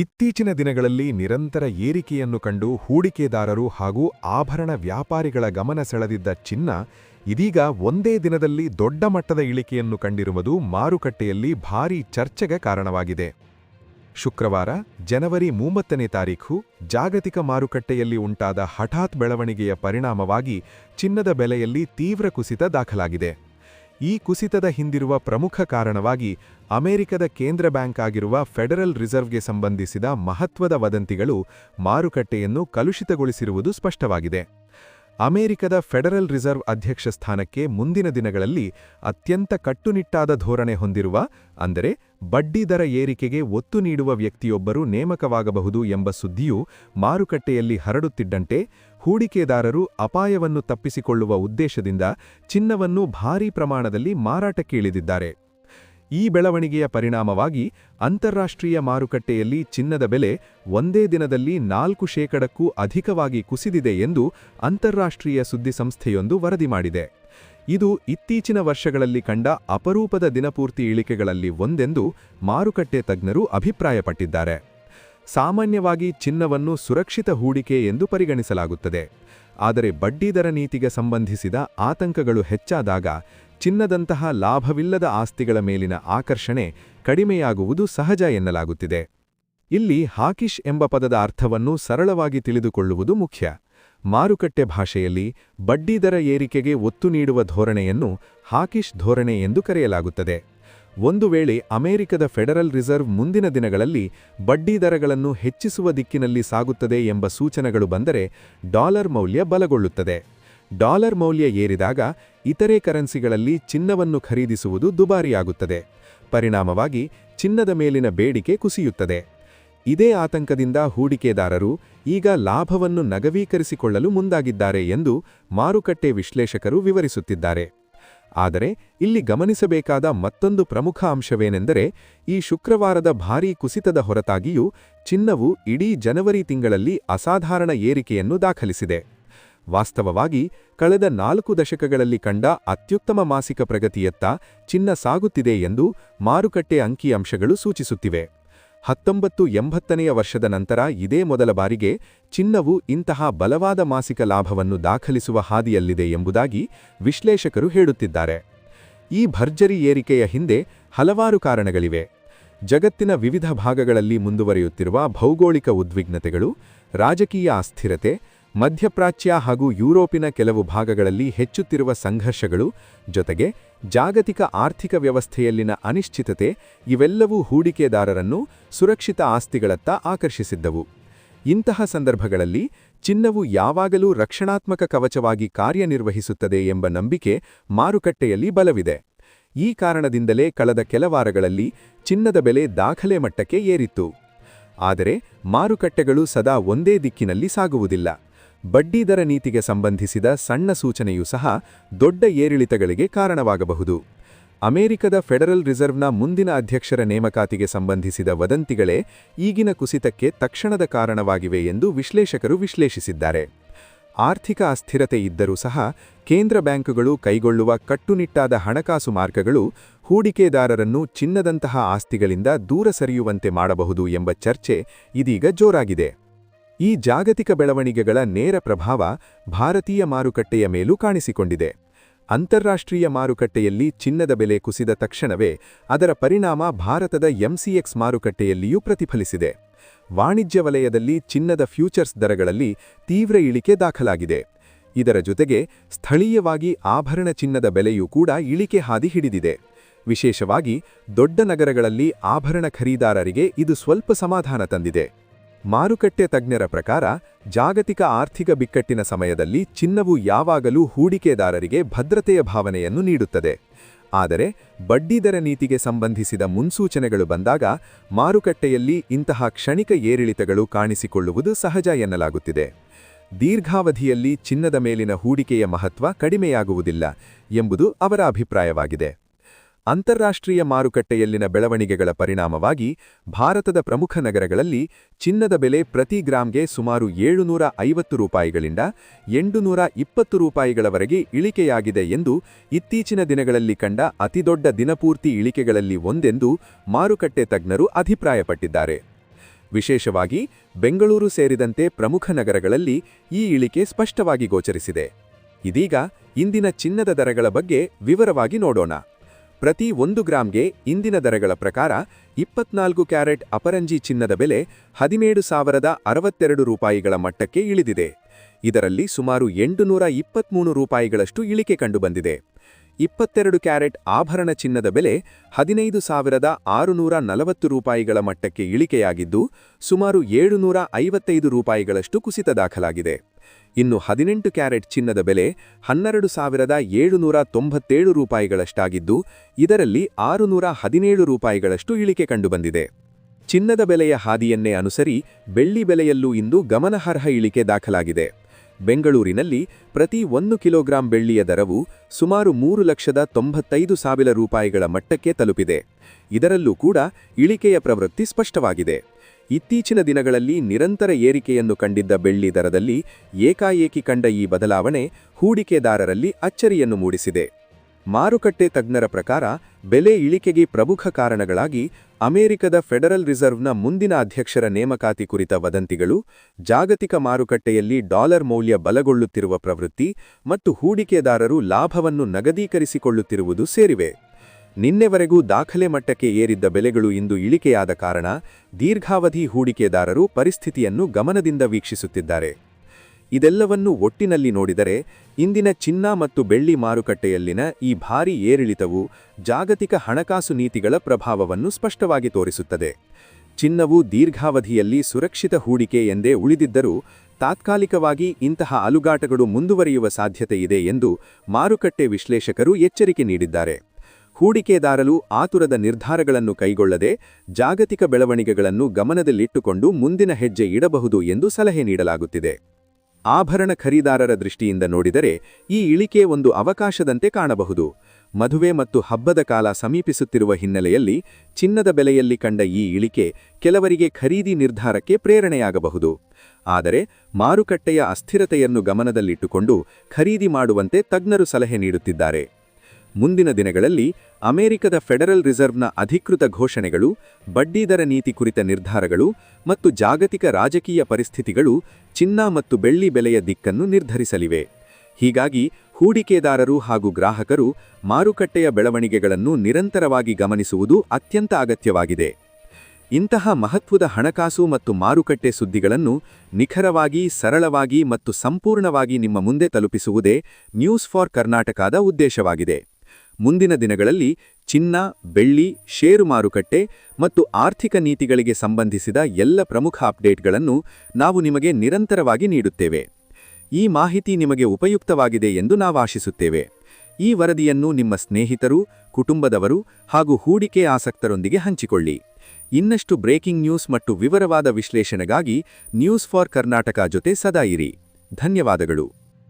ಇತ್ತೀಚಿನ ದಿನಗಳಲ್ಲಿ ನಿರಂತರ ಏರಿಕೆಯನ್ನು ಕಂಡು ಹೂಡಿಕೆದಾರರು ಹಾಗೂ ಆಭರಣ ವ್ಯಾಪಾರಿಗಳ ಗಮನ ಸೆಳೆದಿದ್ದ ಚಿನ್ನ ಇದೀಗ ಒಂದೇ ದಿನದಲ್ಲಿ ದೊಡ್ಡ ಮಟ್ಟದ ಇಳಿಕೆಯನ್ನು ಕಂಡಿರುವುದು ಮಾರುಕಟ್ಟೆಯಲ್ಲಿ ಭಾರೀ ಚರ್ಚೆಗೆ ಕಾರಣವಾಗಿದೆ. ಶುಕ್ರವಾರ, ಜನವರಿ ಮೂವತ್ತನೇ ತಾರೀಖು, ಜಾಗತಿಕ ಮಾರುಕಟ್ಟೆಯಲ್ಲಿ ಉಂಟಾದ ಹಠಾತ್ ಬೆಳವಣಿಗೆಯ ಪರಿಣಾಮವಾಗಿ ಚಿನ್ನದ ಬೆಲೆಯಲ್ಲಿ ತೀವ್ರ ಕುಸಿತ ದಾಖಲಾಗಿದೆ. ಈ ಕುಸಿತದ ಹಿಂದಿರುವ ಪ್ರಮುಖ ಕಾರಣವಾಗಿ ಅಮೆರಿಕದ ಕೇಂದ್ರ ಬ್ಯಾಂಕ್ ಆಗಿರುವ ಫೆಡರಲ್ ರಿಸರ್ವ್ಗೆ ಸಂಬಂಧಿಸಿದ ಮಹತ್ವದ ವದಂತಿಗಳು ಮಾರುಕಟ್ಟೆಯನ್ನು ಕಲುಷಿತಗೊಳಿಸಿರುವುದು ಸ್ಪಷ್ಟವಾಗಿದೆ. ಅಮೆರಿಕದ ಫೆಡರಲ್ ರಿಸರ್ವ್ ಅಧ್ಯಕ್ಷ ಸ್ಥಾನಕ್ಕೆ ಮುಂದಿನ ದಿನಗಳಲ್ಲಿ ಅತ್ಯಂತ ಕಟ್ಟುನಿಟ್ಟಾದ ಧೋರಣೆ ಹೊಂದಿರುವ, ಅಂದರೆ ಬಡ್ಡಿದರ ಏರಿಕೆಗೆ ಒತ್ತು ನೀಡುವ ವ್ಯಕ್ತಿಯೊಬ್ಬರು ನೇಮಕವಾಗಬಹುದು ಎಂಬ ಸುದ್ದಿಯು ಮಾರುಕಟ್ಟೆಯಲ್ಲಿ ಹರಡುತ್ತಿದ್ದಂತೆ, ಹೂಡಿಕೆದಾರರು ಅಪಾಯವನ್ನು ತಪ್ಪಿಸಿಕೊಳ್ಳುವ ಉದ್ದೇಶದಿಂದ ಚಿನ್ನವನ್ನು ಭಾರೀ ಪ್ರಮಾಣದಲ್ಲಿ ಮಾರಾಟಕ್ಕೆ ಇಳಿದಿದ್ದಾರೆ ಈ ಬೆಳವಣಿಗೆಯ ಪರಿಣಾಮವಾಗಿ ಅಂತಾರಾಷ್ಟ್ರೀಯ ಮಾರುಕಟ್ಟೆಯಲ್ಲಿ ಚಿನ್ನದ ಬೆಲೆ ಒಂದೇ ದಿನದಲ್ಲಿ ನಾಲ್ಕು ಶೇಕಡಕ್ಕೂ ಅಧಿಕವಾಗಿ ಕುಸಿದಿದೆ ಎಂದು ಅಂತಾರಾಷ್ಟ್ರೀಯ ಸುದ್ದಿಸಂಸ್ಥೆಯೊಂದು ವರದಿ ಮಾಡಿದೆ. ಇದು ಇತ್ತೀಚಿನ ವರ್ಷಗಳಲ್ಲಿ ಕಂಡ ಅಪರೂಪದ ದಿನಪೂರ್ತಿ ಇಳಿಕೆಗಳಲ್ಲಿ ಒಂದೆಂದು ಮಾರುಕಟ್ಟೆ ತಜ್ಞರು ಅಭಿಪ್ರಾಯಪಟ್ಟಿದ್ದಾರೆ. ಸಾಮಾನ್ಯವಾಗಿ ಚಿನ್ನವನ್ನು ಸುರಕ್ಷಿತ ಹೂಡಿಕೆ ಎಂದು ಪರಿಗಣಿಸಲಾಗುತ್ತದೆ. ಆದರೆ ಬಡ್ಡಿದರ ನೀತಿಗೆ ಸಂಬಂಧಿಸಿದ ಆತಂಕಗಳು ಹೆಚ್ಚಾದಾಗ ಚಿನ್ನದಂತಹ ಲಾಭವಿಲ್ಲದ ಆಸ್ತಿಗಳ ಮೇಲಿನ ಆಕರ್ಷಣೆ ಕಡಿಮೆಯಾಗುವುದು ಸಹಜ ಎನ್ನಲಾಗುತ್ತಿದೆ. ಇಲ್ಲಿ ಹಾಕಿಶ್ ಎಂಬ ಪದದ ಅರ್ಥವನ್ನು ಸರಳವಾಗಿ ತಿಳಿದುಕೊಳ್ಳುವುದು ಮುಖ್ಯ. ಮಾರುಕಟ್ಟೆ ಭಾಷೆಯಲ್ಲಿ ಬಡ್ಡಿದರ ಏರಿಕೆಗೆ ಒತ್ತು ನೀಡುವ ಧೋರಣೆಯನ್ನು ಹಾಕಿಶ್ ಧೋರಣೆ ಎಂದು ಕರೆಯಲಾಗುತ್ತದೆ. ಒಂದು ವೇಳೆ ಅಮೆರಿಕದ ಫೆಡರಲ್ ರಿಸರ್ವ್ ಮುಂದಿನ ದಿನಗಳಲ್ಲಿ ಬಡ್ಡಿದರಗಳನ್ನು ಹೆಚ್ಚಿಸುವ ದಿಕ್ಕಿನಲ್ಲಿ ಸಾಗುತ್ತದೆ ಎಂಬ ಸೂಚನೆಗಳು ಬಂದರೆ ಡಾಲರ್ ಮೌಲ್ಯ ಬಲಗೊಳ್ಳುತ್ತದೆ. ಡಾಲರ್ ಮೌಲ್ಯ ಏರಿದಾಗ ಇತರೆ ಕರೆನ್ಸಿಗಳಲ್ಲಿ ಚಿನ್ನವನ್ನು ಖರೀದಿಸುವುದು ದುಬಾರಿಯಾಗುತ್ತದೆ. ಪರಿಣಾಮವಾಗಿ ಚಿನ್ನದ ಮೇಲಿನ ಬೇಡಿಕೆ ಕುಸಿಯುತ್ತದೆ. ಇದೇ ಆತಂಕದಿಂದ ಹೂಡಿಕೆದಾರರು ಈಗ ಲಾಭವನ್ನು ನಗವೀಕರಿಸಿಕೊಳ್ಳಲು ಮುಂದಾಗಿದ್ದಾರೆ ಎಂದು ಮಾರುಕಟ್ಟೆ ವಿಶ್ಲೇಷಕರು ವಿವರಿಸುತ್ತಿದ್ದಾರೆ. ಆದರೆ ಇಲ್ಲಿ ಗಮನಿಸಬೇಕಾದ ಮತ್ತೊಂದು ಪ್ರಮುಖ ಅಂಶವೇನೆಂದರೆ ಈ ಶುಕ್ರವಾರದ ಭಾರೀ ಕುಸಿತದ ಹೊರತಾಗಿಯೂ ಚಿನ್ನವು ಇಡೀ ಜನವರಿ ತಿಂಗಳಲ್ಲಿ ಅಸಾಧಾರಣ ಏರಿಕೆಯನ್ನು ದಾಖಲಿಸಿದೆ. ವಾಸ್ತವವಾಗಿ ಕಳೆದ ನಾಲ್ಕು ದಶಕಗಳಲ್ಲಿ ಕಂಡ ಅತ್ಯುತ್ತಮ ಮಾಸಿಕ ಪ್ರಗತಿಯತ್ತ ಚಿನ್ನ ಸಾಗುತ್ತಿದೆ ಎಂದು ಮಾರುಕಟ್ಟೆ ಅಂಕಿಅಂಶಗಳು ಸೂಚಿಸುತ್ತಿವೆ. ಹತ್ತೊಂಬತ್ತು ಎಂಬತ್ತನೆಯ ವರ್ಷದ ನಂತರ ಇದೇ ಮೊದಲ ಬಾರಿಗೆ ಚಿನ್ನವು ಇಂತಹ ಬಲವಾದ ಮಾಸಿಕ ಲಾಭವನ್ನು ದಾಖಲಿಸುವ ಹಾದಿಯಲ್ಲಿದೆ ಎಂಬುದಾಗಿ ವಿಶ್ಲೇಷಕರು ಹೇಳುತ್ತಿದ್ದಾರೆ. ಈ ಭರ್ಜರಿ ಏರಿಕೆಯ ಹಿಂದೆ ಹಲವಾರು ಕಾರಣಗಳಿವೆ. ಜಗತ್ತಿನ ವಿವಿಧ ಭಾಗಗಳಲ್ಲಿ ಮುಂದುವರಿಯುತ್ತಿರುವ ಭೌಗೋಳಿಕ ಉದ್ವಿಗ್ನತೆಗಳು, ರಾಜಕೀಯ ಅಸ್ಥಿರತೆ ಮಧ್ಯಪ್ರಾಚ್ಯ ಹಾಗೂ ಯುರೋಪಿನ ಕೆಲವು ಭಾಗಗಳಲ್ಲಿ ಹೆಚ್ಚುತ್ತಿರುವ ಸಂಘರ್ಷಗಳು, ಜೊತೆಗೆ ಜಾಗತಿಕ ಆರ್ಥಿಕ ವ್ಯವಸ್ಥೆಯಲ್ಲಿನ ಅನಿಶ್ಚಿತತೆ, ಇವೆಲ್ಲವೂ ಹೂಡಿಕೆದಾರರನ್ನು ಸುರಕ್ಷಿತ ಆಸ್ತಿಗಳತ್ತ ಆಕರ್ಷಿಸಿದ್ದವು. ಇಂತಹ ಸಂದರ್ಭಗಳಲ್ಲಿ ಚಿನ್ನವು ಯಾವಾಗಲೂ ರಕ್ಷಣಾತ್ಮಕ ಕವಚವಾಗಿ ಕಾರ್ಯನಿರ್ವಹಿಸುತ್ತದೆ ಎಂಬ ನಂಬಿಕೆ ಮಾರುಕಟ್ಟೆಯಲ್ಲಿ ಬಲವಿದೆ. ಈ ಕಾರಣದಿಂದಲೇ ಕಳೆದ ಕೆಲ ವಾರಗಳಲ್ಲಿ ಚಿನ್ನದ ಬೆಲೆ ದಾಖಲೆ ಮಟ್ಟಕ್ಕೆ ಏರಿತ್ತು. ಆದರೆ ಮಾರುಕಟ್ಟೆಗಳು ಸದಾ ಒಂದೇ ದಿಕ್ಕಿನಲ್ಲಿ ಸಾಗುವುದಿಲ್ಲ. ಬಡ್ಡಿದರ ನೀತಿಗೆ ಸಂಬಂಧಿಸಿದ ಸಣ್ಣ ಸೂಚನೆಯೂ ಸಹ ದೊಡ್ಡ ಏರಿಳಿತಗಳಿಗೆ ಕಾರಣವಾಗಬಹುದು. ಅಮೆರಿಕದ ಫೆಡರಲ್ ರಿಸರ್ವ್ನ ಮುಂದಿನ ಅಧ್ಯಕ್ಷರ ನೇಮಕಾತಿಗೆ ಸಂಬಂಧಿಸಿದ ವದಂತಿಗಳೇ ಈಗಿನ ಕುಸಿತಕ್ಕೆ ತಕ್ಷಣದ ಕಾರಣವಾಗಿವೆ ಎಂದು ವಿಶ್ಲೇಷಕರು ವಿಶ್ಲೇಷಿಸಿದ್ದಾರೆ. ಆರ್ಥಿಕ ಅಸ್ಥಿರತೆ ಇದ್ದರೂ ಸಹ ಕೇಂದ್ರ ಬ್ಯಾಂಕುಗಳು ಕೈಗೊಳ್ಳುವ ಕಟ್ಟುನಿಟ್ಟಾದ ಹಣಕಾಸು ಮಾರ್ಗಗಳು ಹೂಡಿಕೆದಾರರನ್ನು ಚಿನ್ನದಂತಹ ಆಸ್ತಿಗಳಿಂದ ದೂರ ಸರಿಯುವಂತೆ ಮಾಡಬಹುದು ಎಂಬ ಚರ್ಚೆ ಇದೀಗ ಜೋರಾಗಿದೆ. ಈ ಜಾಗತಿಕ ಬೆಳವಣಿಗೆಗಳ ನೇರ ಪ್ರಭಾವ ಭಾರತೀಯ ಮಾರುಕಟ್ಟೆಯ ಮೇಲೂ ಕಾಣಿಸಿಕೊಂಡಿದೆ. ಅಂತಾರಾಷ್ಟ್ರೀಯ ಮಾರುಕಟ್ಟೆಯಲ್ಲಿ ಚಿನ್ನದ ಬೆಲೆ ಕುಸಿದ ತಕ್ಷಣವೇ ಅದರ ಪರಿಣಾಮ ಭಾರತದ ಎಂಸಿಎಕ್ಸ್ ಮಾರುಕಟ್ಟೆಯಲ್ಲಿಯೂ ಪ್ರತಿಫಲಿಸಿದೆ. ವಾಣಿಜ್ಯ ವಲಯದಲ್ಲಿ ಚಿನ್ನದ ಫ್ಯೂಚರ್ಸ್ ದರಗಳಲ್ಲಿ ತೀವ್ರ ಇಳಿಕೆ ದಾಖಲಾಗಿದೆ. ಇದರ ಜೊತೆಗೆ ಸ್ಥಳೀಯವಾಗಿ ಆಭರಣ ಚಿನ್ನದ ಬೆಲೆಯೂ ಕೂಡ ಇಳಿಕೆ ಹಾದಿ ಹಿಡಿದಿದೆ. ವಿಶೇಷವಾಗಿ ದೊಡ್ಡ ನಗರಗಳಲ್ಲಿ ಆಭರಣ ಖರೀದಾರರಿಗೆ ಇದು ಸ್ವಲ್ಪ ಸಮಾಧಾನ ತಂದಿದೆ. ಮಾರುಕಟ್ಟೆ ತಜ್ಞರ ಪ್ರಕಾರ, ಜಾಗತಿಕ ಆರ್ಥಿಕ ಬಿಕ್ಕಟ್ಟಿನ ಸಮಯದಲ್ಲಿ ಚಿನ್ನವು ಯಾವಾಗಲೂ ಹೂಡಿಕೆದಾರರಿಗೆ ಭದ್ರತೆಯ ಭಾವನೆಯನ್ನು ನೀಡುತ್ತದೆ. ಆದರೆ ಬಡ್ಡಿದರ ನೀತಿಗೆ ಸಂಬಂಧಿಸಿದ ಮುನ್ಸೂಚನೆಗಳು ಬಂದಾಗ, ಮಾರುಕಟ್ಟೆಯಲ್ಲಿ ಇಂತಹ ಕ್ಷಣಿಕ ಏರಿಳಿತಗಳು ಕಾಣಿಸಿಕೊಳ್ಳುವುದು ಸಹಜ ಎನ್ನಲಾಗುತ್ತಿದೆ. ದೀರ್ಘಾವಧಿಯಲ್ಲಿ ಚಿನ್ನದ ಮೇಲಿನ ಹೂಡಿಕೆಯ ಮಹತ್ವ ಕಡಿಮೆಯಾಗುವುದಿಲ್ಲ ಎಂಬುದು ಅವರ ಅಭಿಪ್ರಾಯವಾಗಿದೆ. ಅಂತಾರಾಷ್ಟ್ರೀಯ ಮಾರುಕಟ್ಟೆಯಲ್ಲಿನ ಬೆಳವಣಿಗೆಗಳ ಪರಿಣಾಮವಾಗಿ ಭಾರತದ ಪ್ರಮುಖ ನಗರಗಳಲ್ಲಿ ಚಿನ್ನದ ಬೆಲೆ ಪ್ರತಿ ಗ್ರಾಂಗೆ ಸುಮಾರು ಏಳುನೂರ ಐವತ್ತು ರೂಪಾಯಿಗಳಿಂದ ಎಂಟುನೂರ ಇಪ್ಪತ್ತು ರೂಪಾಯಿಗಳವರೆಗೆ ಇಳಿಕೆಯಾಗಿದೆ ಎಂದು ಇತ್ತೀಚಿನ ದಿನಗಳಲ್ಲಿ ಕಂಡ ಅತಿದೊಡ್ಡ ದಿನಪೂರ್ತಿ ಇಳಿಕೆಗಳಲ್ಲಿ ಒಂದೆಂದು ಮಾರುಕಟ್ಟೆ ತಜ್ಞರು ಅಭಿಪ್ರಾಯಪಟ್ಟಿದ್ದಾರೆ. ವಿಶೇಷವಾಗಿ ಬೆಂಗಳೂರು ಸೇರಿದಂತೆ ಪ್ರಮುಖ ನಗರಗಳಲ್ಲಿ ಈ ಇಳಿಕೆ ಸ್ಪಷ್ಟವಾಗಿ ಗೋಚರಿಸಿದೆ. ಇದೀಗ ಇಂದಿನ ಚಿನ್ನದ ದರಗಳ ಬಗ್ಗೆ ವಿವರವಾಗಿ ನೋಡೋಣ. ಪ್ರತಿ ಒಂದು ಗ್ರಾಂಗೆ ಇಂದಿನ ದರಗಳ ಪ್ರಕಾರ ಇಪ್ಪತ್ನಾಲ್ಕು ಕ್ಯಾರೆಟ್ ಅಪರಂಜಿ ಚಿನ್ನದ ಬೆಲೆ ಹದಿನೇಳು ಸಾವಿರದ ಅರವತ್ತೆರಡು ರೂಪಾಯಿಗಳ ಮಟ್ಟಕ್ಕೆ ಇಳಿದಿದೆ. ಇದರಲ್ಲಿ ಸುಮಾರು ಎಂಟುನೂರ ಇಪ್ಪತ್ಮೂರು ರೂಪಾಯಿಗಳಷ್ಟು ಇಳಿಕೆ ಕಂಡುಬಂದಿದೆ. ಇಪ್ಪತ್ತೆರಡು ಕ್ಯಾರೆಟ್ ಆಭರಣ ಚಿನ್ನದ ಬೆಲೆ ಹದಿನೈದು ಸಾವಿರದ ಆರುನೂರ ನಲವತ್ತು ರೂಪಾಯಿಗಳ ಮಟ್ಟಕ್ಕೆ ಇಳಿಕೆಯಾಗಿದ್ದು, ಸುಮಾರು ಏಳುನೂರ ಐವತ್ತೈದು ರೂಪಾಯಿಗಳಷ್ಟು ಕುಸಿತ ದಾಖಲಾಗಿದೆ. ಇನ್ನು ಹದಿನೆಂಟು ಕ್ಯಾರೆಟ್ ಚಿನ್ನದ ಬೆಲೆ ಹನ್ನೆರಡು ಸಾವಿರದ ಏಳುನೂರ ತೊಂಬತ್ತೇಳು ರೂಪಾಯಿಗಳಷ್ಟಾಗಿದ್ದು, ಇದರಲ್ಲಿ ಆರುನೂರ ಹದಿನೇಳು ರೂಪಾಯಿಗಳಷ್ಟು ಇಳಿಕೆ ಕಂಡುಬಂದಿದೆ. ಚಿನ್ನದ ಬೆಲೆಯ ಹಾದಿಯನ್ನೇ ಅನುಸರಿ ಬೆಳ್ಳಿ ಬೆಲೆಯಲ್ಲೂ ಇಂದು ಗಮನಾರ್ಹ ಇಳಿಕೆ ದಾಖಲಾಗಿದೆ. ಬೆಂಗಳೂರಿನಲ್ಲಿ ಪ್ರತಿ ಒಂದು ಕಿಲೋಗ್ರಾಂ ಬೆಳ್ಳಿಯ ದರವು ಸುಮಾರು ಮೂರು ಲಕ್ಷದ ತೊಂಬತ್ತೈದು ಸಾವಿರ ರೂಪಾಯಿಗಳ ಮಟ್ಟಕ್ಕೆ ತಲುಪಿದೆ. ಇದರಲ್ಲೂ ಕೂಡ ಇಳಿಕೆಯ ಪ್ರವೃತ್ತಿ ಸ್ಪಷ್ಟವಾಗಿದೆ. ಇತ್ತೀಚಿನ ದಿನಗಳಲ್ಲಿ ನಿರಂತರ ಏರಿಕೆಯನ್ನು ಕಂಡಿದ್ದ ಬೆಳ್ಳಿ ದರದಲ್ಲಿ ಏಕಾಏಕಿ ಕಂಡ ಈ ಬದಲಾವಣೆ ಹೂಡಿಕೆದಾರರಲ್ಲಿ ಅಚ್ಚರಿಯನ್ನು ಮೂಡಿಸಿದೆ. ಮಾರುಕಟ್ಟೆ ತಜ್ಞರ ಪ್ರಕಾರ ಬೆಲೆ ಇಳಿಕೆಗೆ ಪ್ರಮುಖ ಕಾರಣಗಳಾಗಿ ಅಮೆರಿಕದ ಫೆಡರಲ್ ರಿಸರ್ವ್ನ ಮುಂದಿನ ಅಧ್ಯಕ್ಷರ ನೇಮಕಾತಿ ಕುರಿತ ವದಂತಿಗಳು, ಜಾಗತಿಕ ಮಾರುಕಟ್ಟೆಯಲ್ಲಿ ಡಾಲರ್ ಮೌಲ್ಯ ಬಲಗೊಳ್ಳುತ್ತಿರುವ ಪ್ರವೃತ್ತಿ ಮತ್ತು ಹೂಡಿಕೆದಾರರು ಲಾಭವನ್ನು ನಗದೀಕರಿಸಿಕೊಳ್ಳುತ್ತಿರುವುದು ಸೇರಿವೆ. ನಿನ್ನೆವರೆಗೂ ದಾಖಲೆ ಮಟ್ಟಕ್ಕೆ ಏರಿದ್ದ ಬೆಲೆಗಳು ಇಂದು ಇಳಿಕೆಯಾದ ಕಾರಣ ದೀರ್ಘಾವಧಿ ಹೂಡಿಕೆದಾರರು ಪರಿಸ್ಥಿತಿಯನ್ನು ಗಮನದಿಂದ ವೀಕ್ಷಿಸುತ್ತಿದ್ದಾರೆ. ಇದೆಲ್ಲವನ್ನೂ ಒಟ್ಟಿನಲ್ಲಿ ನೋಡಿದರೆ ಇಂದಿನ ಚಿನ್ನ ಮತ್ತು ಬೆಳ್ಳಿ ಮಾರುಕಟ್ಟೆಯಲ್ಲಿನ ಈ ಭಾರೀ ಏರಿಳಿತವು ಜಾಗತಿಕ ಹಣಕಾಸು ನೀತಿಗಳ ಪ್ರಭಾವವನ್ನು ಸ್ಪಷ್ಟವಾಗಿ ತೋರಿಸುತ್ತದೆ. ಚಿನ್ನವು ದೀರ್ಘಾವಧಿಯಲ್ಲಿ ಸುರಕ್ಷಿತ ಹೂಡಿಕೆ ಎಂದೇ ಉಳಿದಿದ್ದರೂ ತಾತ್ಕಾಲಿಕವಾಗಿ ಇಂತಹ ಅಲುಗಾಟಗಳು ಮುಂದುವರಿಯುವ ಸಾಧ್ಯತೆಯಿದೆ ಎಂದು ಮಾರುಕಟ್ಟೆ ವಿಶ್ಲೇಷಕರು ಎಚ್ಚರಿಕೆ ನೀಡಿದ್ದಾರೆ. ಹೂಡಿಕೆದಾರರು ಆತುರದ ನಿರ್ಧಾರಗಳನ್ನು ಕೈಗೊಳ್ಳದೆ ಜಾಗತಿಕ ಬೆಳವಣಿಗೆಗಳನ್ನು ಗಮನದಲ್ಲಿಟ್ಟುಕೊಂಡು ಮುಂದಿನ ಹೆಜ್ಜೆ ಇಡಬಹುದು ಎಂದು ಸಲಹೆ ನೀಡಲಾಗುತ್ತಿದೆ. ಆಭರಣ ಖರೀದಾರರ ದೃಷ್ಟಿಯಿಂದ ನೋಡಿದರೆ ಈ ಇಳಿಕೆ ಒಂದು ಅವಕಾಶದಂತೆ ಕಾಣಬಹುದು. ಮದುವೆ ಮತ್ತು ಹಬ್ಬದ ಕಾಲ ಸಮೀಪಿಸುತ್ತಿರುವ ಹಿನ್ನೆಲೆಯಲ್ಲಿ ಚಿನ್ನದ ಬೆಲೆಯಲ್ಲಿ ಕಂಡ ಈ ಇಳಿಕೆ ಕೆಲವರಿಗೆ ಖರೀದಿ ನಿರ್ಧಾರಕ್ಕೆ ಪ್ರೇರಣೆಯಾಗಬಹುದು. ಆದರೆ ಮಾರುಕಟ್ಟೆಯ ಅಸ್ಥಿರತೆಯನ್ನು ಗಮನದಲ್ಲಿಟ್ಟುಕೊಂಡು ಖರೀದಿ ಮಾಡುವಂತೆ ತಜ್ಞರು ಸಲಹೆ ನೀಡುತ್ತಿದ್ದಾರೆ. ಮುಂದಿನ ದಿನಗಳಲ್ಲಿ ಅಮೆರಿಕದ ಫೆಡರಲ್ ರಿಸರ್ವ್ನ ಅಧಿಕೃತ ಘೋಷಣೆಗಳು ಬಡ್ಡಿದರ ನೀತಿ ಕುರಿತ ನಿರ್ಧಾರಗಳು ಮತ್ತು ಜಾಗತಿಕ ರಾಜಕೀಯ ಪರಿಸ್ಥಿತಿಗಳು ಚಿನ್ನ ಮತ್ತು ಬೆಳ್ಳಿ ಬೆಲೆಯ ದಿಕ್ಕನ್ನು ನಿರ್ಧರಿಸಲಿವೆ. ಹೀಗಾಗಿ ಹೂಡಿಕೆದಾರರು ಹಾಗೂ ಗ್ರಾಹಕರು ಮಾರುಕಟ್ಟೆಯ ಬೆಳವಣಿಗೆಗಳನ್ನು ನಿರಂತರವಾಗಿ ಗಮನಿಸುವುದು ಅತ್ಯಂತ ಅಗತ್ಯವಾಗಿದೆ. ಇಂತಹ ಮಹತ್ವದ ಹಣಕಾಸು ಮತ್ತು ಮಾರುಕಟ್ಟೆ ಸುದ್ದಿಗಳನ್ನು ನಿಖರವಾಗಿ, ಸರಳವಾಗಿ ಮತ್ತು ಸಂಪೂರ್ಣವಾಗಿ ನಿಮ್ಮ ಮುಂದೆ ತಲುಪಿಸುವುದೇ ನ್ಯೂಸ್ ಫಾರ್ ಕರ್ನಾಟಕದ ಉದ್ದೇಶವಾಗಿದೆ. ಮುಂದಿನ ದಿನಗಳಲ್ಲಿ ಚಿನ್ನ, ಬೆಳ್ಳಿ, ಷೇರು ಮಾರುಕಟ್ಟೆ ಮತ್ತು ಆರ್ಥಿಕ ನೀತಿಗಳಿಗೆ ಸಂಬಂಧಿಸಿದ ಎಲ್ಲ ಪ್ರಮುಖ ಅಪ್ಡೇಟ್ಗಳನ್ನು ನಾವು ನಿಮಗೆ ನಿರಂತರವಾಗಿ ನೀಡುತ್ತೇವೆ. ಈ ಮಾಹಿತಿ ನಿಮಗೆ ಉಪಯುಕ್ತವಾಗಿದೆ ಎಂದು ನಾವು ಆಶಿಸುತ್ತೇವೆ. ಈ ವರದಿಯನ್ನು ನಿಮ್ಮ ಸ್ನೇಹಿತರು, ಕುಟುಂಬದವರು ಹಾಗೂ ಹೂಡಿಕೆ ಆಸಕ್ತರೊಂದಿಗೆ ಹಂಚಿಕೊಳ್ಳಿ. ಇನ್ನಷ್ಟು ಬ್ರೇಕಿಂಗ್ ನ್ಯೂಸ್ ಮತ್ತು ವಿವರವಾದ ವಿಶ್ಲೇಷಣೆಗಾಗಿ ನ್ಯೂಸ್ ಫಾರ್ ಕರ್ನಾಟಕ ಜೊತೆ ಸದಾ ಇರಿ. ಧನ್ಯವಾದಗಳು.